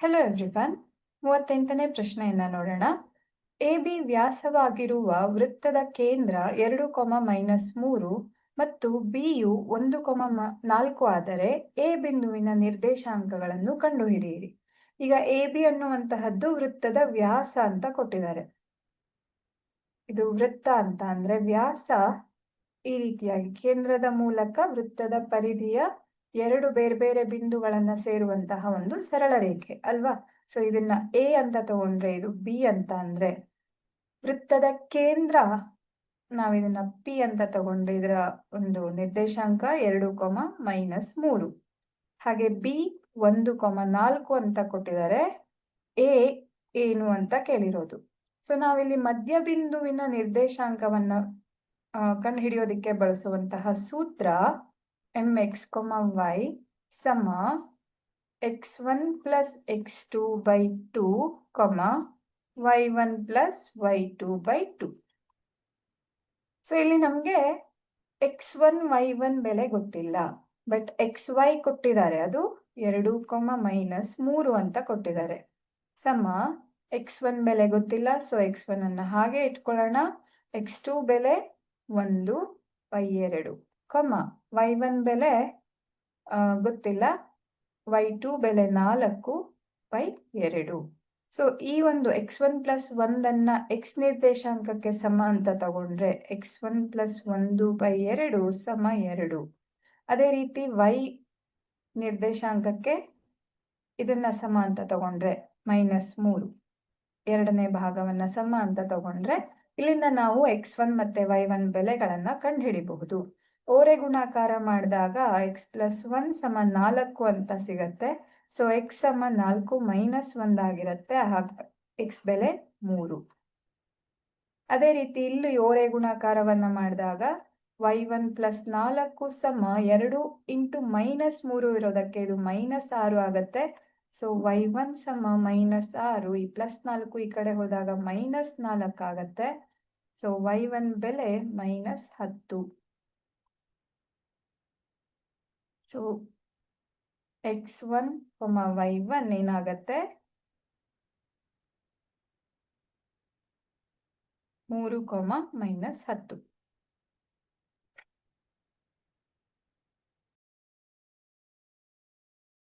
Hello everyone ಮೂವತ್ತೆಂಟನೇ ಪ್ರಶ್ನೆಯನ್ನ ನೋಡೋಣ. A B ವ್ಯಾಸವಾಗಿರುವ ವೃತ್ತದ ಕೇಂದ್ರ ಎರಡು ಕೊಮ ಮೈನಸ್ ಮೂರು ಮತ್ತು ಬಿಯು ಒಂದು ಕೊಮ ನಾಲ್ಕು ಆದರೆ ಎ ಬಿಂದುವಿನ ನಿರ್ದೇಶಾಂಕಗಳನ್ನು ಕಂಡುಹಿಡಿಯಿರಿ. ಈಗ ಎ ಬಿ ಅನ್ನುವಂತಹದ್ದು ವೃತ್ತದ ವ್ಯಾಸ ಅಂತ ಕೊಟ್ಟಿದ್ದಾರೆ. ಇದು ವೃತ್ತ ಅಂತ ಅಂದ್ರೆ ವ್ಯಾಸ ಈ ರೀತಿಯಾಗಿ ಕೇಂದ್ರದ ಮೂಲಕ ವೃತ್ತದ ಪರಿಧಿಯ ಎರಡು ಬೇರೆ ಬೇರೆ ಬಿಂದುಗಳನ್ನ ಸೇರುವಂತಹ ಒಂದು ಸರಳ ರೇಖೆ, ಅಲ್ವಾ? ಸೊ ಇದನ್ನ ಎ ಅಂತ ತಗೊಂಡ್ರೆ ಇದು ಬಿ ಅಂತ ಅಂದ್ರೆ ವೃತ್ತದ ಕೇಂದ್ರ ನಾವಿದನ್ನ ಪಿ ಅಂತ ತಗೊಂಡ್ರೆ ಇದರ ಒಂದು ನಿರ್ದೇಶಾಂಕ ಎರಡು ಕೊಮ ಮೈನಸ್ ಮೂರು. ಹಾಗೆ ಬಿ ಒಂದು ಕೊಮ ನಾಲ್ಕು ಅಂತ ಕೊಟ್ಟಿದ್ದಾರೆ ಎ ಏನು ಅಂತ ಕೇಳಿರೋದು. ಸೊ ನಾವಿಲ್ಲಿ ಮಧ್ಯಬಿಂದುವಿನ ನಿರ್ದೇಶಾಂಕವನ್ನ ಕಂಡುಹಿಡಿಯೋದಿಕ್ಕೆ ಬಳಸುವಂತಹ ಸೂತ್ರ ಎಕ್ಸ್ ಕೊಮ ವೈ ಸಮ x one plus x two by two comma y one plus y two by two so ಇಲ್ಲಿ ನಮಗೆ ಎಕ್ಸ್ ಒನ್ ವೈ ಒನ್ ಬೆಲೆ ಗೊತ್ತಿಲ್ಲ. ಬಟ್ ಎಕ್ಸ್ ವೈ ಕೊಟ್ಟಿದ್ದಾರೆ. ಅದು ಎರಡು ಕೊಮ ಮೈನಸ್ ಮೂರು ಅಂತ ಕೊಟ್ಟಿದ್ದಾರೆ. ಸಮ ಎಕ್ಸ್ ಒನ್ ಬೆಲೆ ಗೊತ್ತಿಲ್ಲ. ಸೊ ಎಕ್ಸ್ ಒನ್ ಅನ್ನು ಹಾಗೆ ಇಟ್ಕೊಳ್ಳೋಣ. ಎಕ್ಸ್ ಟೂ ಬೆಲೆ ಒಂದು ವೈ ಎರಡು. ಕೊಮ ವೈ ಒನ್ ಬೆಲೆ ಗೊತ್ತಿಲ್ಲ. ವೈ ಟು ಬೆಲೆ ನಾಲ್ಕು ವೈ ಎರಡು. ಸೊ ಈ ಒಂದು ಎಕ್ಸ್ ಒನ್ ಪ್ಲಸ್ ಒಂದನ್ನು ಎಕ್ಸ್ ನಿರ್ದೇಶಾಂಕಕ್ಕೆ ಸಮ ಅಂತ ತಗೊಂಡ್ರೆ ಎಕ್ಸ್ ಒನ್ ಪ್ಲಸ್ ಒಂದು ಬೈ ಎರಡು ಸಮ ಎರಡು. ಅದೇ ರೀತಿ ವೈ ನಿರ್ದೇಶಾಂಕಕ್ಕೆ ಇದನ್ನ ಸಮ ಅಂತ ತಗೊಂಡ್ರೆ ಮೈನಸ್ ಮೂರು. ಎರಡನೇ ಭಾಗವನ್ನ ಸಮ ಅಂತ ತಗೊಂಡ್ರೆ, ಇಲ್ಲಿಂದ ನಾವು ಎಕ್ಸ್ ಒನ್ ಮತ್ತೆ ವೈ ಒನ್ ಬೆಲೆಗಳನ್ನ ಕಂಡುಹಿಡಿಬಹುದು. ಓರೆ ಗುಣಾಕಾರ ಮಾಡಿದಾಗ ಎಕ್ಸ್ ಪ್ಲಸ್ ಒನ್ ಸಮ ನಾಲ್ಕು ಅಂತ ಸಿಗತ್ತೆ. ಸೊ ಎಕ್ಸ್ ಸಮ ನಾಲ್ಕು ಮೈನಸ್ ಒಂದಾಗಿರುತ್ತೆ ಹಾಗ ಎಕ್ಸ್ ಬೆಲೆ ಮೂರು. ಅದೇ ರೀತಿ ಇಲ್ಲಿ ಓರೆ ಗುಣಾಕಾರವನ್ನ ಮಾಡಿದಾಗ ವೈ ಒನ್ ಪ್ಲಸ್ ನಾಲ್ಕು ಸಮ ಎರಡು ಇಂಟು ಮೈನಸ್ ಮೂರು ಇರೋದಕ್ಕೆ ಇದು ಮೈನಸ್ ಆರು ಆಗತ್ತೆ. ಸೊ ವೈ ಒನ್ ಸಮ ಮೈನಸ್ ಆರು, ಈ ಪ್ಲಸ್ ನಾಲ್ಕು ಈ ಕಡೆ ಹೋದಾಗ ಮೈನಸ್ ನಾಲ್ಕು ಆಗತ್ತೆ. ಸೊ ವೈ ಒನ್ ಬೆಲೆ ಮೈನಸ್ ಹತ್ತು. So x one comma y one ಏನಾಗತ್ತೆ? ಮೂರು ಕೊಮ ಮೈನಸ್ ಹತ್ತು.